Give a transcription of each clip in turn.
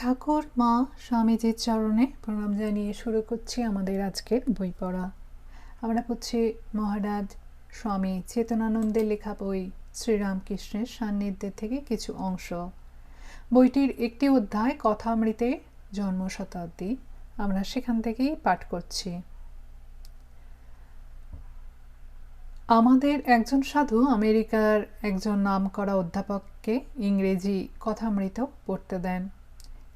ঠাকুর, মা, স্বামীজির চরণে প্রণাম জানিয়ে শুরু করছি আমাদের আজকের বই পড়া। আমরা পড়ছি মহারাজ স্বামী চেতনানন্দের লেখা বই শ্রীরামকৃষ্ণের সান্নিধ্যের থেকে কিছু অংশ। বইটির একটি অধ্যায় কথামৃতে জন্ম শতাব্দী আমরা সেখান থেকেই পাঠ করছি। আমাদের একজন সাধু আমেরিকার একজন নামকরা অধ্যাপককে ইংরেজি কথামৃত পড়তে দেন।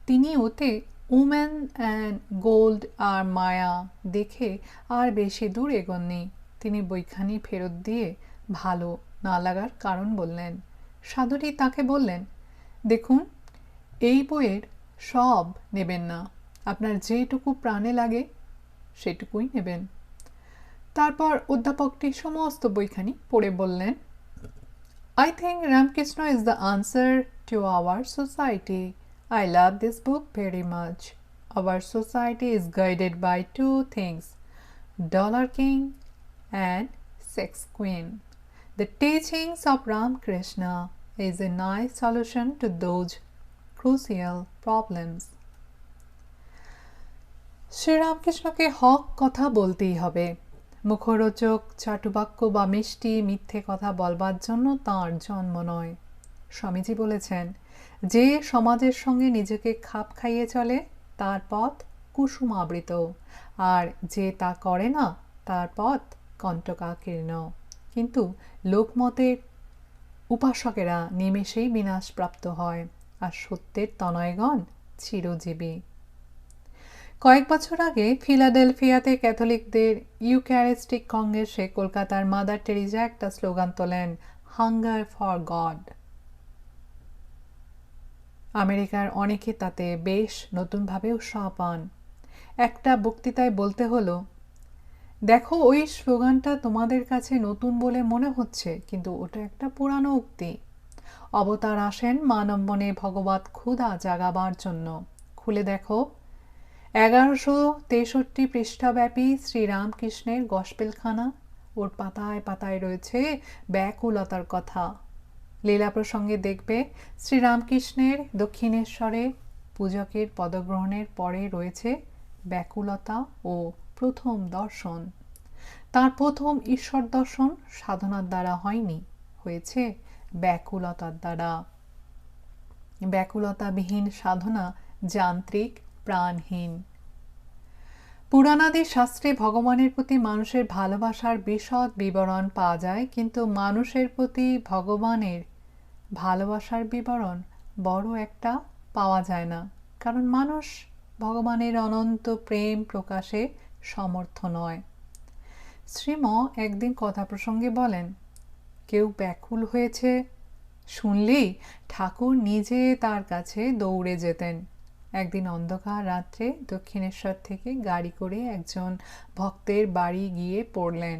তিনি ওতে উম্যান অ্যান্ড গোল্ড আর মায়া দেখে আর বেশি দূর এগোননি। তিনি বইখানি ফেরত দিয়ে ভালো না লাগার কারণ বললেন। সাধুটি তাকে বললেন, দেখুন, এই বইয়ের সব নেবেন না। আপনার যেটুকু প্রাণে লাগে, সেটুকুই নেবেন। তারপর অধ্যাপকটি সমস্ত বইখানি পড়ে বললেন I think Ramakrishna is the answer to our society I love this book very much. Our society is guided by two things Dollar King and Sex Queen. The teachings of Ramakrishna is a nice solution to those crucial problems. শ্রীরামকৃষ্ণকে হক কথা বলতেই হবে মুখরোচক চাটুবাক্য বা মিষ্টি মিথ্যে কথা বলবার জন্য তাঁর জন্ম নয় স্বামীজি বলেছেন যে সমাজের সঙ্গে নিজেকে খাপ খাইয়ে চলে, তার পথ কুসুম আবৃত আর যে তা করে না, তার পথ কণ্টকাকীর্ণ। কিন্তু লোকমতের উপাসকেরা নিমেষেই বিনাশপ্রাপ্ত হয়, আর সত্যের তনয়গণ চিরজীবী। কয়েক বছর আগে ফিলাডেলফিয়াতে ক্যাথলিকদের ইউক্যারিস্টিক কংগ্রেসে কলকাতার মাদার টেরিজা একটা স্লোগান তোলেন হাঙ্গার ফর গড আমেরিকার অনেকে তাতে বেশ নতুনভাবে উৎসাহ পান। একটা বক্তৃতায় বলতে হলো, দেখো, ওই স্লোগানটা তোমাদের কাছে নতুন বলে মনে হচ্ছে, কিন্তু ওটা একটা পুরানো উক্তি। অবতার আসেন মানব মনে ভগবত ক্ষুধা জাগাবার জন্য। খুলে দেখো, এগারোশো তেষট্টি পৃষ্ঠাব্যাপী শ্রীরামকৃষ্ণের গসপেলখানা। ওর পাতায় পাতায় রয়েছে ব্যাকুলতার কথা। লীলা প্রসঙ্গে দেখবে, শ্রীরামকৃষ্ণের দক্ষিণেশ্বরে পূজকের পদগ্রহণের পরে রয়েছে ব্যাকুলতা ও প্রথম দর্শন। তার প্রথম ঈশ্বর দর্শন সাধনার দ্বারা হয়নি, হয়েছে ব্যাকুলতার দ্বারা। ব্যাকুলতাবিহীন সাধনা যান্ত্রিক, প্রাণহীন। পুরাণাদি শাস্ত্রে ভগবানের প্রতি মানুষের ভালোবাসার বিশদ বিবরণ পাওয়া যায়, কিন্তু মানুষের প্রতি ভগবানের ভালোবাসার বিবরণ বড় একটা পাওয়া যায় না। কারণ মানুষ ভগবানের অনন্ত প্রেম প্রকাশে সমর্থ নয়। শ্রীম একদিন কথা প্রসঙ্গে বলেন, কেউ ব্যাকুল হয়েছে শুনলেই ঠাকুর নিজে তার কাছে দৌড়ে যেতেন। একদিন অন্ধকার রাত্রে দক্ষিণেশ্বর থেকে গাড়ি করে একজন ভক্তের বাড়ি গিয়ে পড়লেন।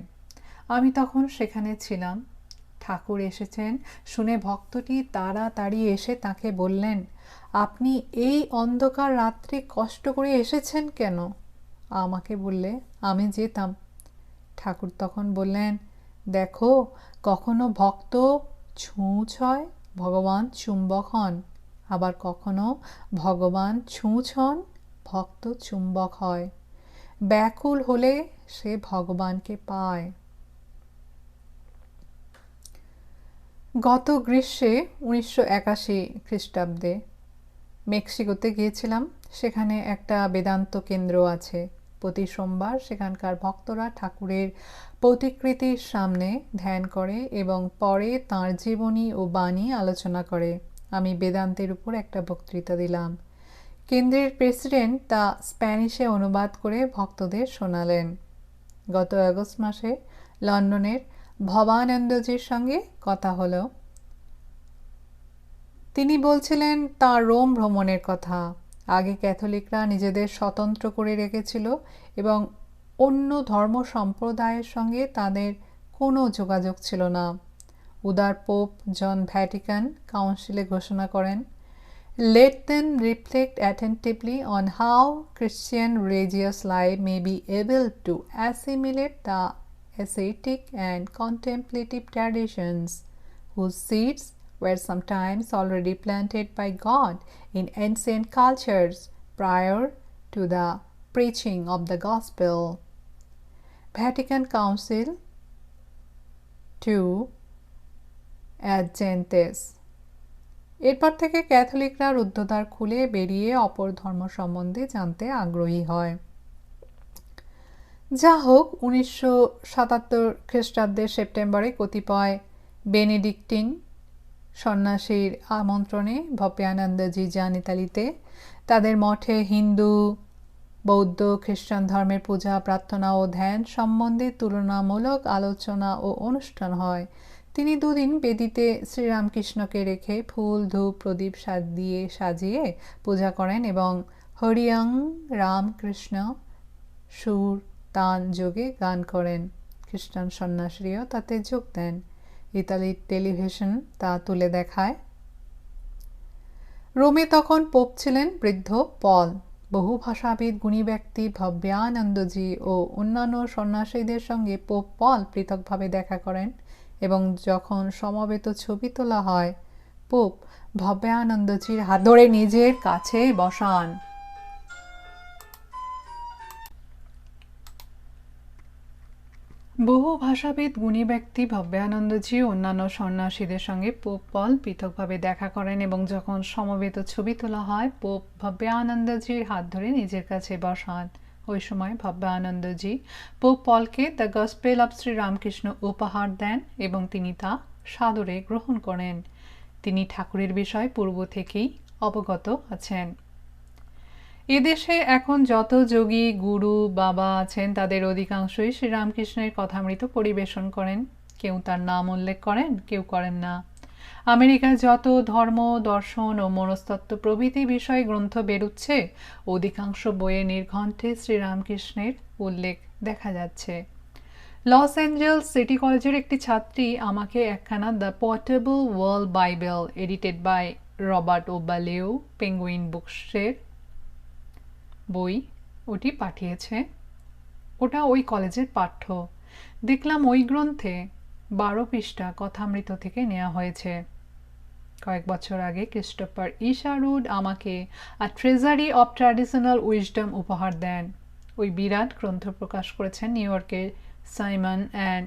আমি তখন সেখানে ছিলাম। ঠাকুর এসেছেন। শুনে ভক্তটি তাড়াতাড়ি এসে তাকে বললেন, আপনি এই অন্ধকার রাত্রে কষ্ট করে এসেছেন কেন? আমাকে বললে, আমি যেতাম। ঠাকুর তখন বললেন, দেখো, কখনো ভক্ত ছুঁচ হয়, ভগবান চুম্বক হন। আবার কখনো ভগবান ছুঁচ হন, ভক্ত চুম্বক হয়। ব্যাকুল হলে সে ভগবানকে পায়। গত গ্রীষ্মে উনিশশো একাশি খ্রিস্টাব্দে মেক্সিকোতে গিয়েছিলাম। সেখানে একটা বেদান্ত কেন্দ্র আছে। প্রতি সোমবার সেখানকার ভক্তরা ঠাকুরের প্রতিকৃতির সামনে ধ্যান করে এবং পরে তাঁর জীবনী ও বাণী আলোচনা করে। আমি বেদান্তের উপর একটা বক্তৃতা দিলাম। কেন্দ্রের প্রেসিডেন্ট তা স্প্যানিশে অনুবাদ করে ভক্তদের শোনালেন। গত আগস্ট মাসে লন্ডনের ভবানন্দজির সঙ্গে কথা হলো। তিনি বলছিলেন, তার রোম ভ্রমণের কথা। আগে ক্যাথলিকরা নিজেদের স্বতন্ত্র করে রেখেছিল এবং অন্য ধর্ম সম্প্রদায়ের সঙ্গে তাদের কোনো যোগাযোগ ছিল না। উদার পোপ জন ভ্যাটিকান কাউন্সিলে ঘোষণা করেন let then reflect attentively on how Christian religious life may be able to assimilate the ascetic and contemplative traditions whose seeds were sometimes already planted by God in ancient cultures prior to the preaching of the gospel. Vatican Council to Agentes এরপর থেকে ক্যাথলিকরা রুদ্ধদ্বার খুলে বেরিয়ে অপর ধর্ম সম্বন্ধে জানতে আগ্রহী হয় যা হোক উনিশশো সাতাত্তর খ্রিস্টাব্দের সেপ্টেম্বরে কতিপয় বেনেডিকটিন সন্ন্যাসীর আমন্ত্রণে ভব্যানন্দজি যান ইতালিতে। তাদের মঠে হিন্দু, বৌদ্ধ, খ্রিস্টান ধর্মের পূজা, প্রার্থনা ও ধ্যান সম্বন্ধে তুলনামূলক আলোচনা ও অনুষ্ঠান হয়। তিনি দুদিন বেদিতে শ্রীরামকৃষ্ণকে রেখে ফুল, ধূপ, প্রদীপ সাজ দিয়ে সাজিয়ে পূজা করেন এবং হরিয়ং রামকৃষ্ণ সুর তান যোগে গান করেন। খ্রিস্টান সন্ন্যাসীও তাতে যোগ দেন। ইতালির টেলিভিশন তা তুলে দেখায়। রোমে তখন পোপ ছিলেন বৃদ্ধ পল। বহু ভাষাবিদ, গুণী ব্যক্তি, ভব্যানন্দজি ও অন্যান্য সন্ন্যাসীদের সঙ্গে পোপ পল পৃথকভাবে দেখা করেন এবং যখন সমবেত ছবি তোলা হয়, পোপ ভব্যানন্দজির হাত ধরে নিজের কাছে বসান। বহু ভাষাবিদ, গুণী ব্যক্তি ভব্যানন্দজি, অন্যান্য সন্ন্যাসীদের সঙ্গে পোপ পল পৃথকভাবে দেখা করেন এবং যখন সমবেত ছবি তোলা হয়, পোপ ভব্যানন্দজির হাত ধরে নিজের কাছে বসান। ওই সময় ভব্যানন্দজি পোপ পলকে the gospel of Shri Ramakrishna উপহার দেন এবং তিনি তা সাদরে গ্রহণ করেন। তিনি ঠাকুরের বিষয় পূর্ব থেকেই অবগত আছেন। এদেশে এখন যত যোগী, গুরু, বাবা আছেন, তাদের অধিকাংশই শ্রীরামকৃষ্ণের কথামৃত পরিবেশন করেন। কেউ তার নাম উল্লেখ করেন, কেউ করেন না। আমেরিকায় যত ধর্ম, দর্শন ও মনস্তত্ত্ব প্রভৃতি বিষয় গ্রন্থ বেরুচ্ছে, অধিকাংশ বইয়ে নির্ঘণ্টে শ্রীরামকৃষ্ণের উল্লেখ দেখা যাচ্ছে। লস অ্যাঞ্জেলস সিটি কলেজের একটি ছাত্রী আমাকে একখানা the portable world Bible edited by Robert O Ballou Penguin বুকসের বই ওটি পাঠিয়েছে। ওটা ওই কলেজের পাঠ্য। দেখলাম ওই গ্রন্থে বারো পৃষ্ঠা কথামৃত থেকে নেওয়া হয়েছে। কয়েক বছর আগে ক্রিস্টোফার ইশারুড আমাকে আর ট্রেজারি অব ট্র্যাডিশনাল উইজডম উপহার দেন। ওই বিরাট গ্রন্থ প্রকাশ করেছেন নিউ ইয়র্কের সাইমন অ্যান্ড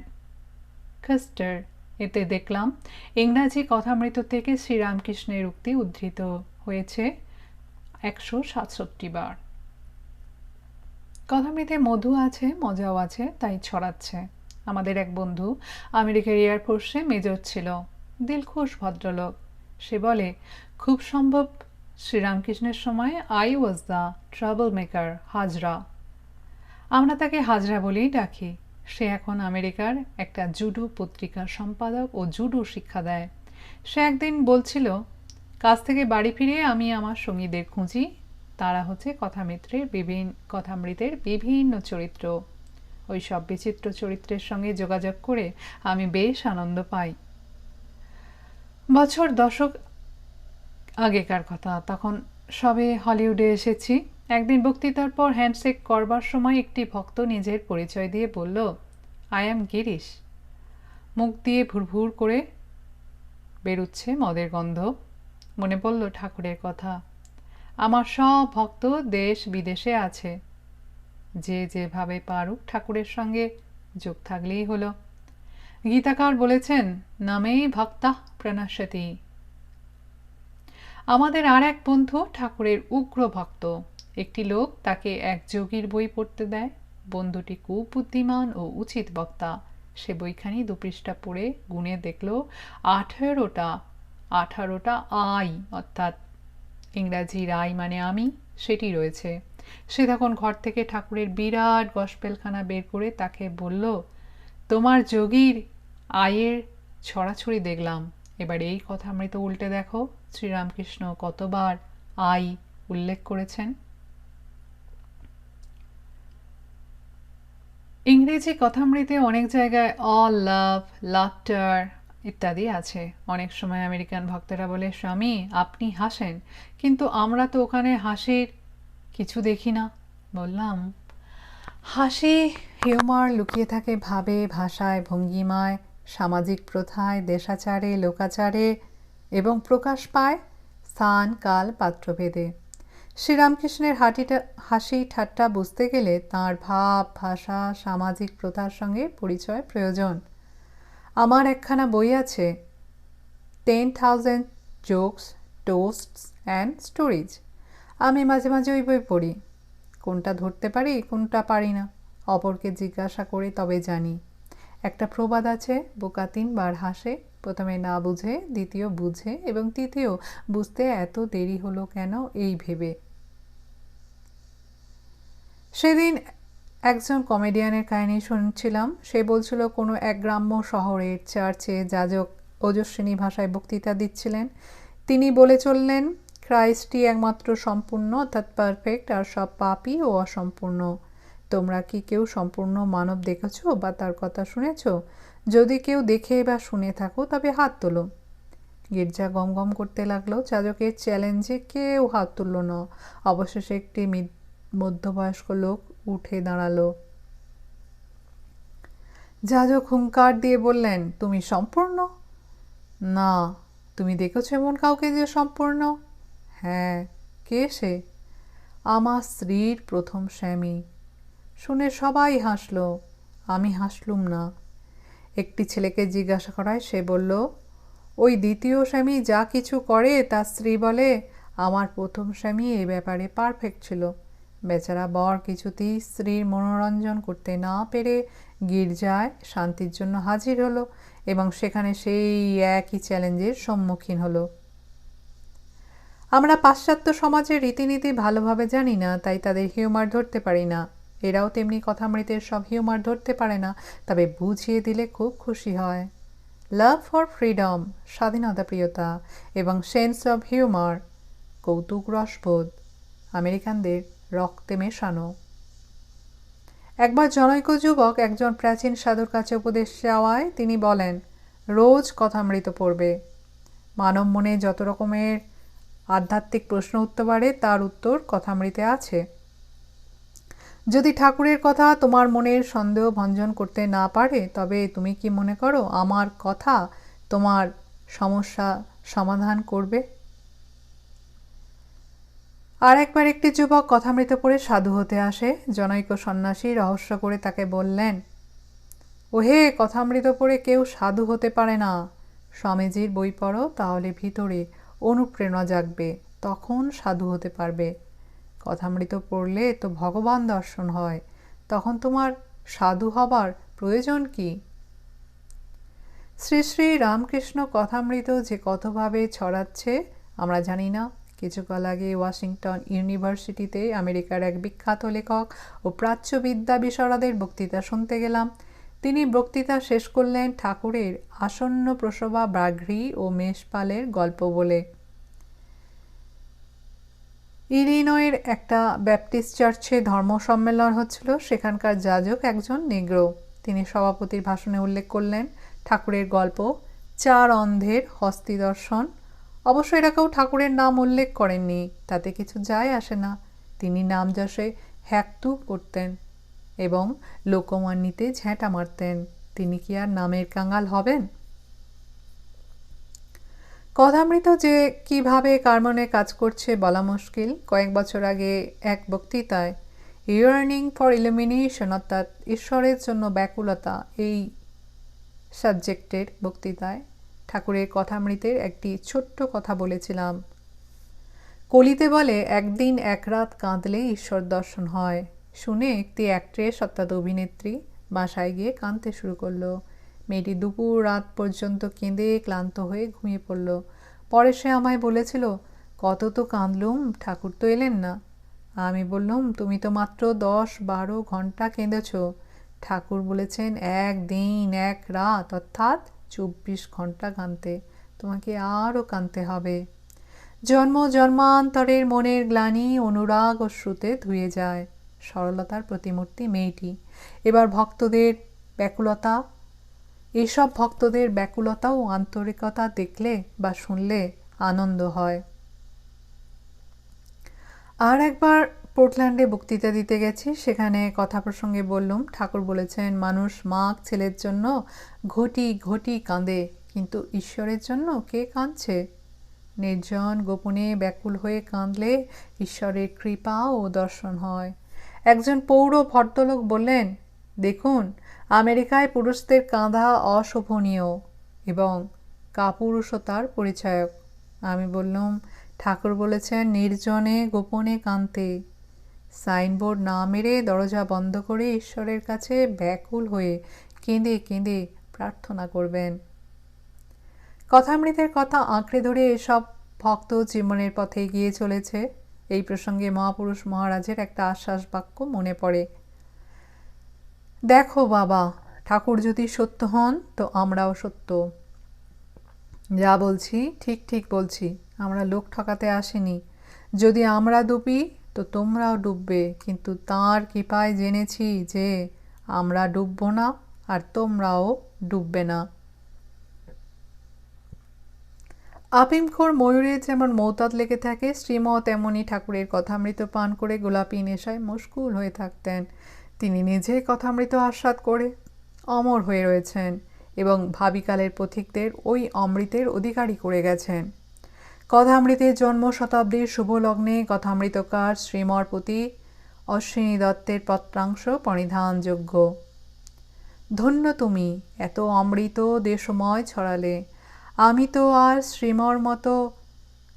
খাস্টার এতে দেখলাম ইংরাজি কথামৃত থেকে শ্রীরামকৃষ্ণের উক্তি উদ্ধৃত হয়েছে একশো সাতষট্টি বার। কথামৃতে মধু আছে, মজাও আছে, তাই ছড়াচ্ছে। আমাদের এক বন্ধু আমেরিকার এয়ারফোর্সে মেজর ছিল দিলখুশ ভদ্রলোক। সে বলে, খুব সম্ভব, শ্রীরামকৃষ্ণের সময় I was the trouble maker Hazra. আমরা তাকে হাজরা বলেই ডাকি। সে এখন আমেরিকার একটা জুডো পত্রিকার সম্পাদক ও জুডো শিক্ষা দেয়। সে একদিন বলছিল, কাজ থেকে বাড়ি ফিরে আমি আমার সঙ্গীদের খুঁজি তারা হচ্ছে কথামিত্রের বিভিন্ন, কথামৃতের বিভিন্ন চরিত্র। ওই সব বিচিত্র চরিত্রের সঙ্গে যোগাযোগ করে আমি বেশ আনন্দ পাই। বছর দশক আগেকার কথা, তখন সবে হলিউডে এসেছি। একদিন বক্তৃতার পর হ্যান্ডশেক করবার সময় একটি ভক্ত নিজের পরিচয় দিয়ে বলল, আই অ্যাম গিরিশ। মুখ দিয়ে ভুরভুর করে বেরুচ্ছে মদের গন্ধ। মনে পড়ল ঠাকুরের কথা। আমার সব ভক্ত দেশ বিদেশে আছে। যে যেভাবে পারুক ঠাকুরের সঙ্গে যোগ থাকলেই হলো। গীতাকার বলেছেন নামেই ভক্তা প্রণাশতি আমাদের আর এক বন্ধু ঠাকুরের উগ্র ভক্ত। একটি লোক তাকে এক যোগীর বই পড়তে দেয়। বন্ধুটি কুবুদ্ধিমান ও উচিত বক্তা। সে বইখানি দুপৃষ্ঠা পড়ে গুনে দেখল, আঠেরোটা, আঠারোটা আই, অর্থাৎ ইংরাজির আই মানে আমি, সেটি রয়েছে। সে তখন ঘর থেকে ঠাকুরের বিরাট গসপেলখানা বের করে তাকে বলল, তোমার যোগীর আয়ের ছড়াছড়ি দেখলাম। এবার এই কথা আমরা তো উল্টে দেখো। শ্রীরামকৃষ্ণ কতবার আই উল্লেখ করেছেন? ইংরেজি কথামৃতে অনেক জায়গায় অল লাভ, লাফটার ইত্যাদি আছে। অনেক সময় আমেরিকান ভক্তরা বলে, স্বামী, আপনি হাসেন। কিন্তু আমরা তো ওখানে হাসির কিছু দেখি না। বললাম, হাসি হিউমার লুকিয়ে থাকে ভাবে, ভাষায়, ভঙ্গিমায়, সামাজিক প্রথায়, দেশাচারে, লোকাচারে এবং প্রকাশ পায় স্থান, কাল, পাত্রভেদে। শ্রীরামকৃষ্ণের হাঁটিটা, হাসি ঠাট্টা বুঝতে গেলে তাঁর ভাব, ভাষা, সামাজিক প্রথার সঙ্গে পরিচয় প্রয়োজন। আমার একখানা বই আছে। Ten thousand jokes toasts and stories আমি মাঝে মাঝে ওই বই পড়ি। কোনটা ধরতে পারি, কোনটা পারি না। অপরকে জিজ্ঞাসা করে, তবে জানি। একটা প্রবাদ আছে, বোকা তিনবার হাসে, প্রথমে না বুঝে, দ্বিতীয় বুঝে এবং তৃতীয়, বুঝতে এত দেরি হলো কেন এই ভেবে। সেদিন একজন কমেডিয়ানের কাহিনী শুনছিলাম। সে বলছিল, কোনো এক গ্রাম্য শহরের চার্চে যাজক ওজস্বিনী ভাষায় বক্তৃতা দিচ্ছিলেন। তিনি বলে চললেন, ক্রাইস্টই একমাত্র সম্পূর্ণ অর্থাৎ পারফেক্ট আর সব পাপই ও অসম্পূর্ণ। তোমরা কি কেউ সম্পূর্ণ মানব দেখেছ বা তার কথা শুনেছ? যদি কেউ দেখে বা শুনে থাকো, তবে হাত তোলো। গির্জা গম গম করতে লাগল। যাজকের চ্যালেঞ্জে কেউ হাত তুলল না। অবশেষে একটি মধ্যবয়স্ক লোক উঠে দাঁড়াল। যাজক হুঙ্কার দিয়ে বললেন, তুমি সম্পূর্ণ? না। তুমি দেখেছ এমন কাউকে যে সম্পূর্ণ? হ্যাঁ। কে সে? আমার স্ত্রীর প্রথম স্বামী। শুনে সবাই হাসলো। আমি হাসলুম না। একটি ছেলেকে জিজ্ঞাসা করায় সে বলল, ওই দ্বিতীয় স্বামী যা কিছু করে, তার স্ত্রী বলে, আমার প্রথম স্বামী এ ব্যাপারে পারফেক্ট ছিল। বেচারা বর কিছুতেই স্ত্রীর মনোরঞ্জন করতে না পেরে গির্জায় শান্তির জন্য হাজির হলো এবং সেখানে সেই একই চ্যালেঞ্জের সম্মুখীন হলো। আমরা পাশ্চাত্য সমাজের রীতিনীতি ভালোভাবে জানি না, তাই তাদের হিউমার ধরতে পারি না। এরাও তেমনি কথামৃতের সব হিউমার ধরতে পারে না, তবে বুঝিয়ে দিলে খুব খুশি হয়। লাভ ফর ফ্রিডম স্বাধীনতা, প্রিয়তা এবং সেন্স অব হিউমার কৌতুক, রসবোধ, আমেরিকানদের রক্তে মেশানো। একবার জনৈক যুবক একজন প্রাচীন সাধুর কাছে উপদেশ চাওয়ায় তিনি বলেন, রোজ কথামৃত পড়বে। মানব মনে যত রকমের আধ্যাত্মিক প্রশ্ন উঠতে পারে, তার উত্তর কথামৃতে আছে। যদি ঠাকুরের কথা তোমার মনের সন্দেহ ভঞ্জন করতে না পারে, তবে তুমি কি মনে করো আমার কথা তোমার সমস্যা সমাধান করবে? আর একবার একটি যুবক কথামৃত পড়ে সাধু হতে আসে। জনৈক সন্ন্যাসী রহস্য করে তাকে বললেন, ওহে, কথামৃত পড়ে কেউ সাধু হতে পারে না। স্বামীজির বই পড়ো, তাহলে ভিতরে অনুপ্রেরণা জাগবে, তখন সাধু হতে পারবে। কথামৃত পড়লে তো ভগবান দর্শন হয়, তখন তোমার সাধু হবার প্রয়োজন কি? শ্রী শ্রী রামকৃষ্ণ কথামৃত যে কতভাবে ছড়াচ্ছে, আমরা জানি না। কিছুকাল আগে ওয়াশিংটন ইউনিভার্সিটিতে আমেরিকার এক বিখ্যাত লেখক ও প্রাচ্যবিদ্যা বিশারদের বক্তৃতা শুনতে গেলাম। তিনি বক্তৃতা শেষ করলেন ঠাকুরের আসন্ন প্রসবা ব্রাঘ্রী ও মেষপালের গল্প বলে। ইলিনয়ের একটা ব্যাপটিস্ট চার্চে ধর্ম সম্মেলন হচ্ছিল। সেখানকার যাজক একজন নেগ্রো। তিনি সভাপতির ভাষণে উল্লেখ করলেন, ঠাকুরের গল্প, চার অন্ধের হস্তি দর্শন অবশ্য এরা কেউ ঠাকুরের নাম উল্লেখ করেননি, তাতে কিছু যায় আসে না। তিনি নাম যশে হ্যাকতু করতেন এবং লোকমান্যিতে ঝ্যাঁটা মারতেন। তিনি কি আর নামের কাঙ্গাল হবেন? কথামৃত যে কীভাবে কার মনে কাজ করছে বলা মুশকিল। কয়েক বছর আগে এক বক্তৃতায় ইয়ার্নিং ফর ইলুমিনেশন অর্থাৎ ঈশ্বরের জন্য ব্যাকুলতা, এই সাবজেক্টের বক্তৃতায় ঠাকুরের কথামৃতের একটি ছোট্ট কথা বলেছিলাম। কলিতে বলে, একদিন এক রাত কাঁদলে ঈশ্বর দর্শন হয়। শুনে একটি অ্যাক্ট্রেস, অর্থাৎ অভিনেত্রী, বাসায় গিয়ে কাঁদতে শুরু করল। মেয়েটি দুপুর রাত পর্যন্ত কেঁদে ক্লান্ত হয়ে ঘুমিয়ে পড়ল। পরে সে আমায় বলেছিল, কত তো কাঁদলুম, ঠাকুর তো এলেন না। আমি বললুম, তুমি তো মাত্র দশ বারো ঘণ্টা কেঁদেছ। ঠাকুর বলেছেন এক দিন এক রাত, অর্থাৎ চব্বিশ ঘণ্টা কাঁদতে তোমাকে আরও কাঁদতে হবে। জন্ম জন্মান্তরের মনের গ্লানি অনুরাগ ও শ্রুতে ধুয়ে যায়। সরলতার প্রতিমূর্তি মেয়েটি। এবার ভক্তদের ব্যাকুলতা। এইসব ভক্তদের ব্যাকুলতা ও আন্তরিকতা দেখলে বা শুনলে আনন্দ হয়। আর একবার পোর্টল্যান্ডে বক্তৃতা দিতে গেছি। সেখানে কথা প্রসঙ্গে বললুম, ঠাকুর বলেছেন, মানুষ মাক ছেলের জন্য ঘটি ঘটি কাঁদে, কিন্তু ঈশ্বরের জন্য কে কাঁদছে? নির্জন, গোপনে ব্যাকুল হয়ে কাঁদলে ঈশ্বরের কৃপা ও দর্শন হয়। একজন পৌর ভদ্রলোক বললেন, দেখুন, আমেরিকায় পুরুষদের কাঁধা অশোভনীয় এবং কাপুরুষতার পরিচায়ক। আমি বললাম, ঠাকুর বলেছেন, নির্জনে গোপনে কান্তে সাইনবোর্ড না মেরে দরজা বন্ধ করে ঈশ্বরের কাছে ব্যাকুল হয়ে কেঁদে কেঁদে প্রার্থনা করবেন। কথামৃতের কথা আঁকড়ে ধরে এসব ভক্ত জীবনের পথে এগিয়ে চলেছে। এই প্রসঙ্গে মহাপুরুষ মহারাজের একটা আশ্বাস বাক্য মনে পড়ে। দেখো বাবা, ঠাকুর যদি সত্য হন, তো আমরাও সত্য। যা বলছি, ঠিক ঠিক বলছি, আমরা লোক ঠকাতে আসিনি। যদি আমরা ডুবি তো তোমরাও ডুববে, কিন্তু তাঁর কৃপায় জেনেছি যে আমরা ডুবব না আর তোমরাও ডুববে না। আপিমখোর ময়ূরের যেমন মৌতাদ লেগে থাকে, শ্রীমৎ তেমনই ঠাকুরের কথামৃত পান করে গোলাপি নেশায় মুশকুল হয়ে থাকতেন। তিনি নিজে কথামৃত আস্বাদ করে অমর হয়ে রয়েছেন এবং ভাবিকালের পথিকদের ওই অমৃতের অধিকারী করে গেছেন। কথামৃতের জন্ম শতাব্দীর শুভ লগ্নে কথামৃতকার শ্রীমর প্রতি অশ্বিনী দত্তের পত্রাংশ পরিধানযোগ্য। ধন্য তুমি, এত অমৃত দেশময় ছড়ালে। আমি তো আর শ্রীমর মতো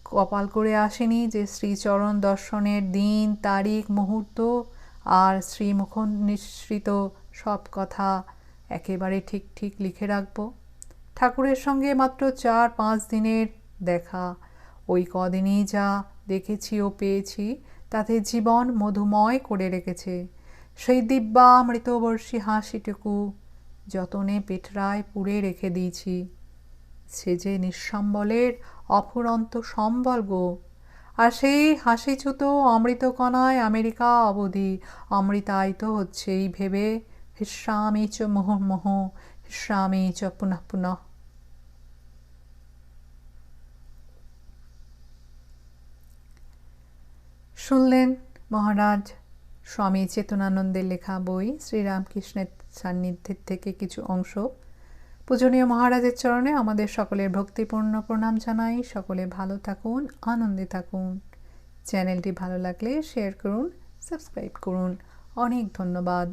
কপাল করে আসিনি যে শ্রীচরণ দর্শনের দিন, তারিখ, মুহূর্ত আর শ্রীমুখ নিঃসৃত সব কথা একেবারে ঠিক ঠিক লিখে রাখব। ঠাকুরের সঙ্গে মাত্র চার পাঁচ দিনের দেখা। ওই কদিনই যা দেখেছি ও পেয়েছি, তাতে জীবন মধুময় করে রেখেছে। সেই দিব্যা মৃতবর্ষী হাসিটুকু যতনে পেটরায় পুড়ে রেখে দিয়েছি। সে যে নিঃসম্বলের অফুরন্ত সম্বল গো। আর সেই হাসিচ্যুত অমৃতকণায় আমেরিকা অবধি অমৃতায়িত হচ্ছে এই ভেবে হিস্রামি চ মোহ মোহ হিস্রামি চ পুনঃ পুনঃ। শুনলেন? মহারাজ, স্বামী চেতনানন্দের লেখা বই শ্রীরামকৃষ্ণের সান্নিধ্যের থেকে কিছু অংশ। পূজনীয় মহারাজের চরণে আমাদের সকলের ভক্তিপূর্ণ প্রণাম জানাই। সকলে ভালো থাকুন, আনন্দে থাকুন। চ্যানেলটি ভালো লাগলে শেয়ার করুন, সাবস্ক্রাইব করুন। অনেক ধন্যবাদ।